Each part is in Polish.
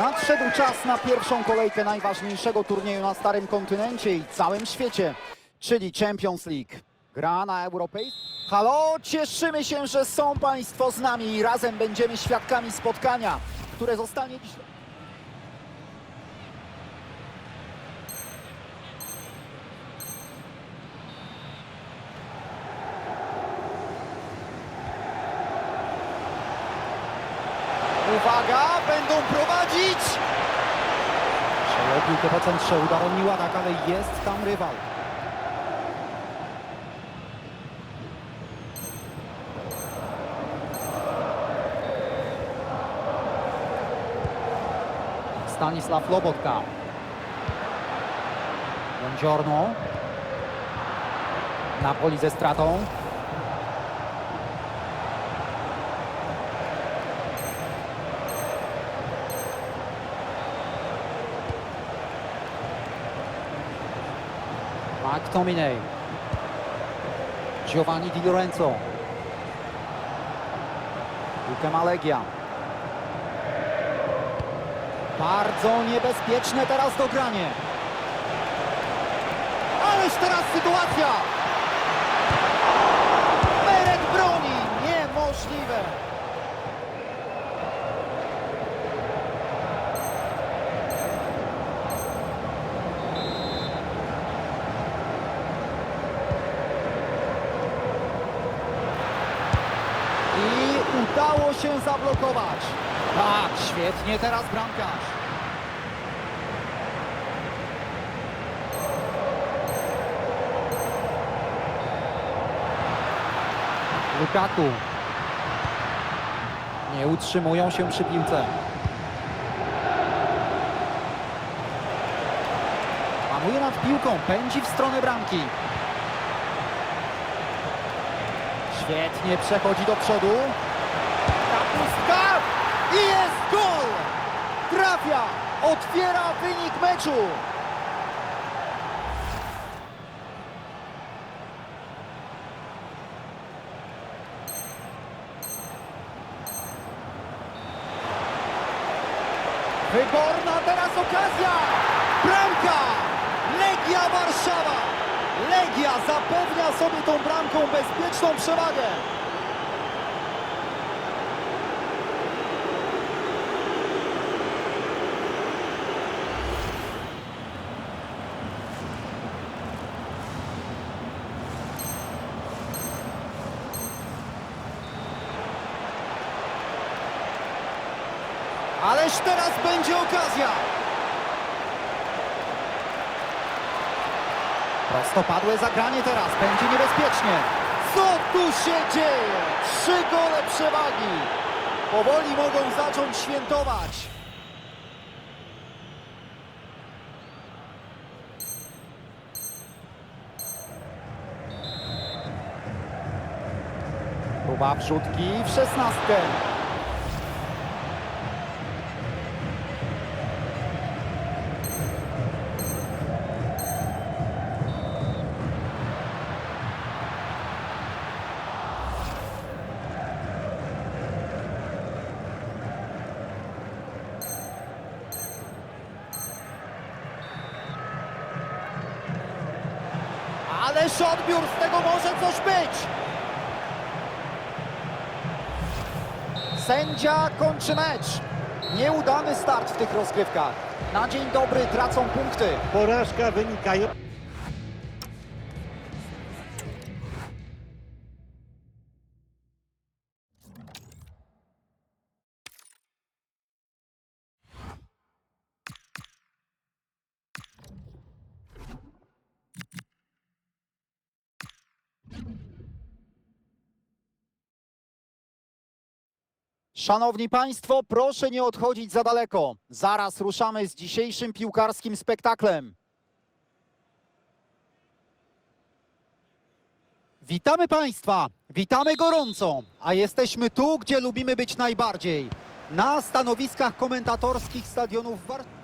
Nadszedł czas na pierwszą kolejkę najważniejszego turnieju na Starym Kontynencie i całym świecie, czyli Champions League. Gra na europejskim. Halo, cieszymy się, że są Państwo z nami i razem będziemy świadkami spotkania, które zostanie dziś... piłkę po centrze, Miładak, ale jest tam rywal. Stanisław Lobotka. Buongiorno. Napoli ze stratą. McTominay. Giovanni Di Lorenzo. Piłkę ma Legia. Bardzo niebezpieczne teraz dogranie. Ależ teraz sytuacja! Meret broni! Niemożliwe! I udało się zablokować. Tak, świetnie teraz bramkarz. Lukaku. Nie utrzymują się przy piłce. Panuje nad piłką, pędzi w stronę bramki. Świetnie przechodzi do przodu. Gol! Trafia! Otwiera wynik meczu! Wyborna teraz okazja! Bramka! Legia Warszawa! Legia zapewnia sobie tą bramką bezpieczną przewagę. Ależ teraz będzie okazja! Prostopadłe zagranie teraz, będzie niebezpiecznie. Co tu się dzieje? Trzy gole przewagi. Powoli mogą zacząć świętować. Próba wrzutki w szesnastkę. Ależ odbiór, z tego może coś być. Sędzia kończy mecz. Nieudany start w tych rozgrywkach. Na dzień dobry tracą punkty. Porażka wynikająca Szanowni Państwo, proszę nie odchodzić za daleko. Zaraz ruszamy z dzisiejszym piłkarskim spektaklem. Witamy Państwa, witamy gorąco, a jesteśmy tu, gdzie lubimy być najbardziej. Na stanowiskach komentatorskich stadionów Warszawy.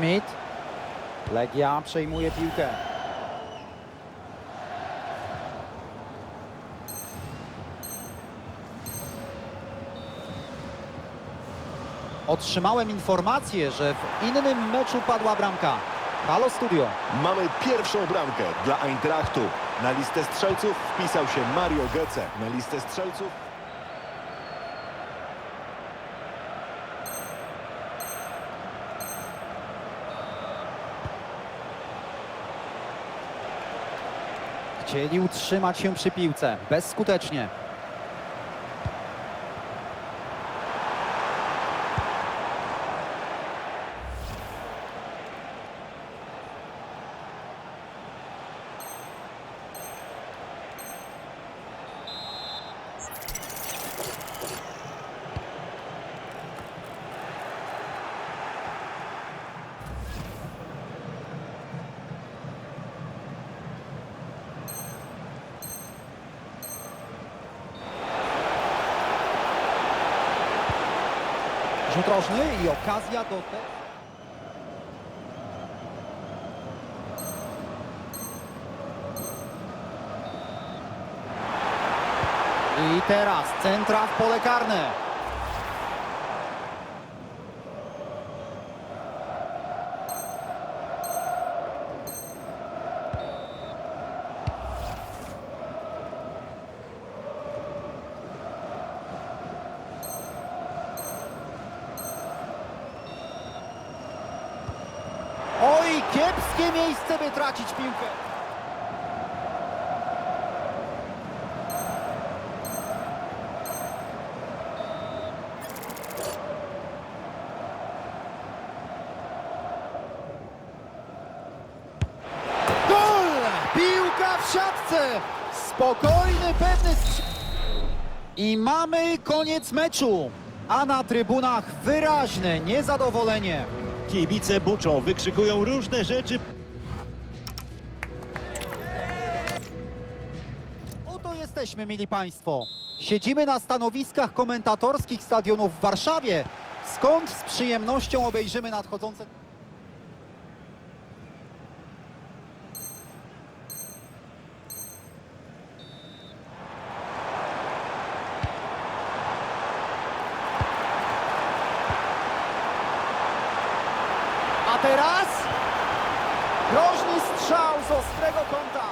Schmidt. Legia przejmuje piłkę. Otrzymałem informację, że w innym meczu padła bramka. Halo Studio. Mamy pierwszą bramkę dla Eintrachtu. Na listę strzelców wpisał się Mario Götze. Na listę strzelców Chcieli utrzymać się przy piłce. Bezskutecznie. Rzut rożny i okazja do te... I teraz centra w pole karne. Kiepskie miejsce, by tracić piłkę. Gol! Piłka w siatce! Spokojny, pewny strzał. I mamy koniec meczu. A na trybunach wyraźne niezadowolenie. Kibice buczą, wykrzykują różne rzeczy. Oto jesteśmy, mili Państwo. Siedzimy na stanowiskach komentatorskich stadionu w Warszawie, skąd z przyjemnością obejrzymy nadchodzące... teraz groźny strzał z ostrego kąta.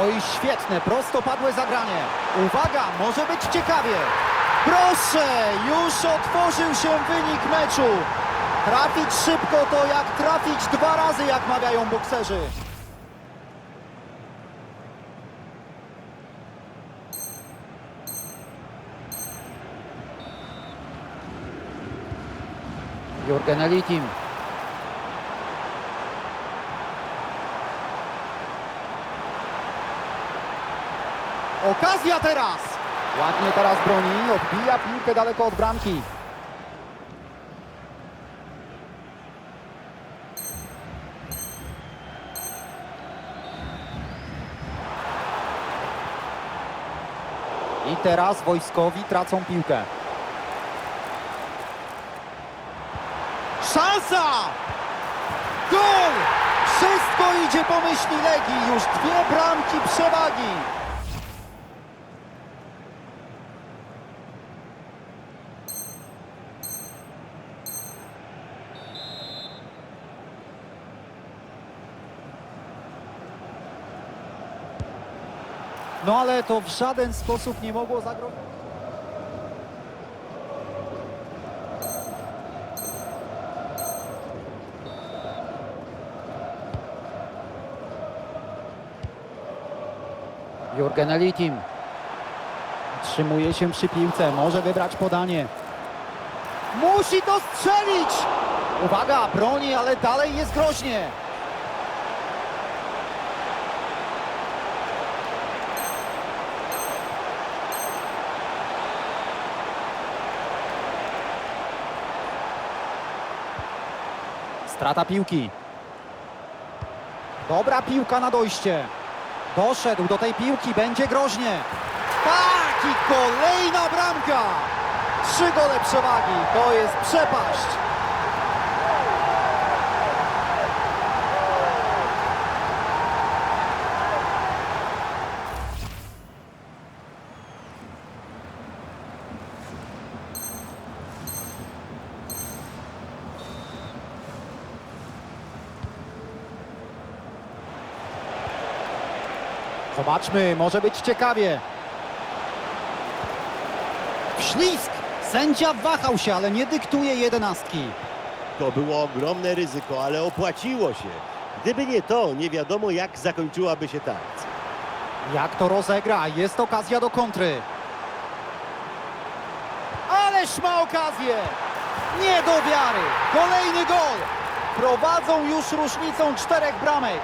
Oj, świetne, prostopadłe zagranie. Uwaga, może być ciekawie. Proszę, już otworzył się wynik meczu. Trafić szybko to jak trafić dwa razy, jak mawiają bokserzy. Jurgen Elitim. Okazja teraz! Ładnie teraz broni, odbija piłkę daleko od bramki. I teraz wojskowi tracą piłkę. Szansa! Gol! Wszystko idzie po myśli Legii. Już dwie bramki przewagi. No ale to w żaden sposób nie mogło zagrozić. Jurgen Elitim. Trzymuje się przy piłce, może wybrać podanie. Musi to strzelić! Uwaga, broni, ale dalej jest groźnie. Strata piłki. Dobra piłka na dojście. Doszedł do tej piłki, będzie groźnie. Tak i kolejna bramka. Trzy gole przewagi, to jest przepaść. Zobaczmy, może być ciekawie. Ślisk! Sędzia wahał się, ale nie dyktuje jedenastki. To było ogromne ryzyko, ale opłaciło się. Gdyby nie to, nie wiadomo jak zakończyłaby się ta akcja. Jak to rozegra? Jest okazja do kontry. Ależ ma okazję! Nie do wiary! Kolejny gol! Prowadzą już różnicą czterech bramek.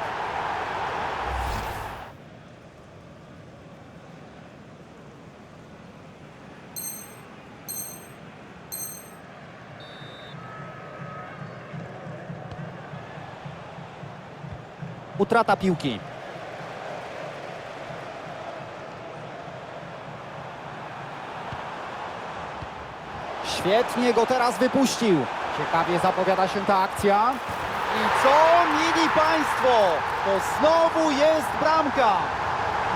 Utrata piłki. Świetnie go teraz wypuścił. Ciekawie zapowiada się ta akcja. I co, mili Państwo? To znowu jest bramka.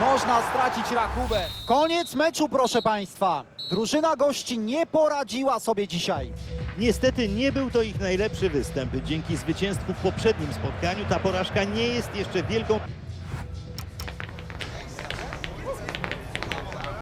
Można stracić rachubę. Koniec meczu, proszę Państwa. Drużyna gości nie poradziła sobie dzisiaj. Niestety nie był to ich najlepszy występ. Dzięki zwycięstwu w poprzednim spotkaniu ta porażka nie jest jeszcze wielką